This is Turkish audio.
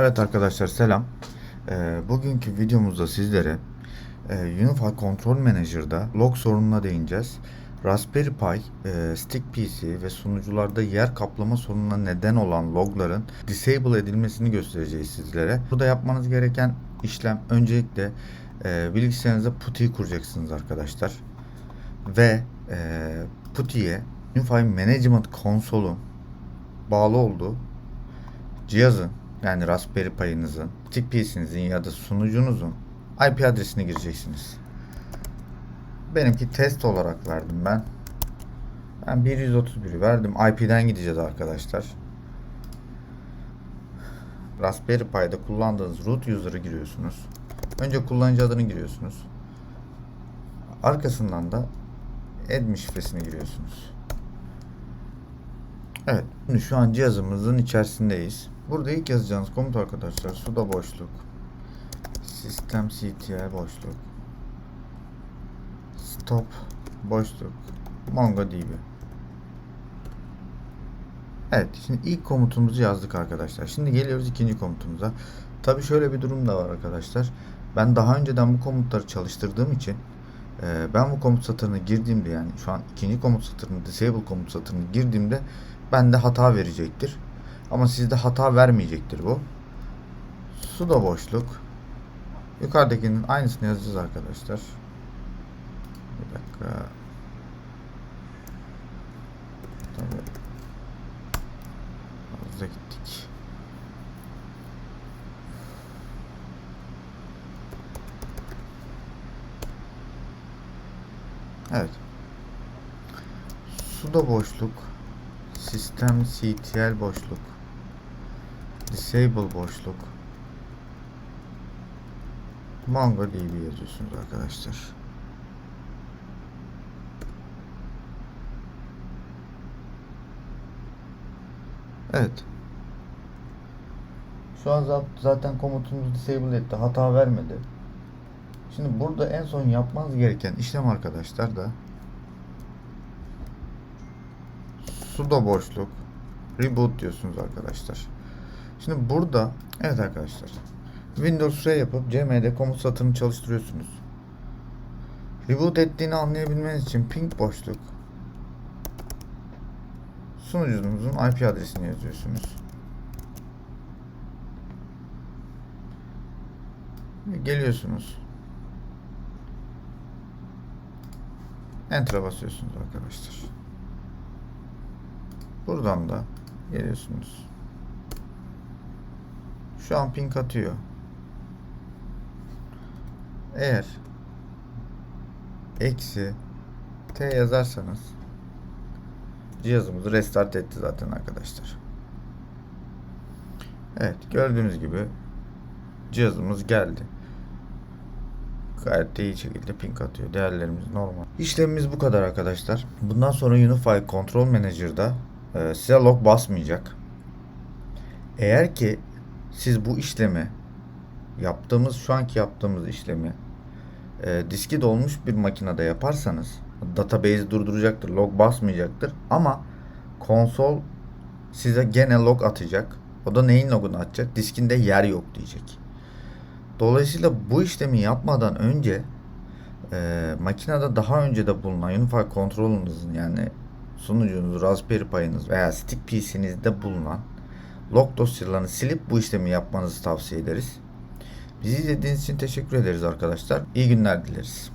Evet arkadaşlar selam. Ee, bugünkü videomuzda sizlere e, Unify Control Manager'da log sorununa değineceğiz. Raspberry Pi, e, Stick PC ve sunucularda yer kaplama sorununa neden olan logların disable edilmesini göstereceğiz sizlere. Burada yapmanız gereken işlem öncelikle e, bilgisayarınıza PuTTY kuracaksınız arkadaşlar. Ve e, PuTTY'ye Unify Management Console'un bağlı olduğu cihazın yani Raspberry Pi'nizin, stick PC'nizin ya da sunucunuzun IP adresini gireceksiniz. Benimki test olarak verdim ben. Ben 131'i verdim. IP'den gideceğiz arkadaşlar. Raspberry Pi'de kullandığınız root user'ı giriyorsunuz. Önce kullanıcı adını giriyorsunuz. Arkasından da admin şifresini giriyorsunuz. Evet. Şu an cihazımızın içerisindeyiz. Burada ilk yazacağınız komut arkadaşlar sudo boşluk sistem ctl boşluk stop boşluk mongodb Evet şimdi ilk komutumuzu yazdık arkadaşlar. Şimdi geliyoruz ikinci komutumuza. Tabi şöyle bir durum da var arkadaşlar. Ben daha önceden bu komutları çalıştırdığım için e, ben bu komut satırına girdiğimde yani şu an ikinci komut satırını disable komut satırına girdiğimde bende hata verecektir. Ama sizde hata vermeyecektir bu. Sudo boşluk. Yukarıdakinin aynısını yazacağız arkadaşlar. Bir dakika. Tabii. Gittik. Evet. Sudo boşluk sistem ctl boşluk disable boşluk mongodb yazıyorsunuz arkadaşlar. Evet. Şu an zat- zaten komutumuz disable etti. Hata vermedi. Şimdi burada en son yapmanız gereken işlem arkadaşlar da sudo boşluk reboot diyorsunuz arkadaşlar. Şimdi burada evet arkadaşlar Windows R yapıp cmd komut satırını çalıştırıyorsunuz. Reboot ettiğini anlayabilmeniz için ping boşluk sunucunuzun IP adresini yazıyorsunuz. Geliyorsunuz. Enter'a basıyorsunuz arkadaşlar. Buradan da geliyorsunuz. Şu an ping atıyor. Eğer eksi t yazarsanız cihazımızı restart etti zaten arkadaşlar. Evet gördüğünüz gibi cihazımız geldi. Gayet iyi şekilde ping atıyor. Değerlerimiz normal. İşlemimiz bu kadar arkadaşlar. Bundan sonra Unify Control Manager'da e, size log basmayacak. Eğer ki siz bu işlemi yaptığımız şu anki yaptığımız işlemi e, diski dolmuş bir makinede yaparsanız database durduracaktır, log basmayacaktır ama konsol size gene log atacak. O da neyin logunu atacak? Diskinde yer yok diyecek. Dolayısıyla bu işlemi yapmadan önce e, makinede daha önce de bulunan Unify Control'ünüzün yani sunucunuz, Raspberry Pi'niz veya Stick PC'nizde bulunan log dosyalarını silip bu işlemi yapmanızı tavsiye ederiz. Bizi izlediğiniz için teşekkür ederiz arkadaşlar. İyi günler dileriz.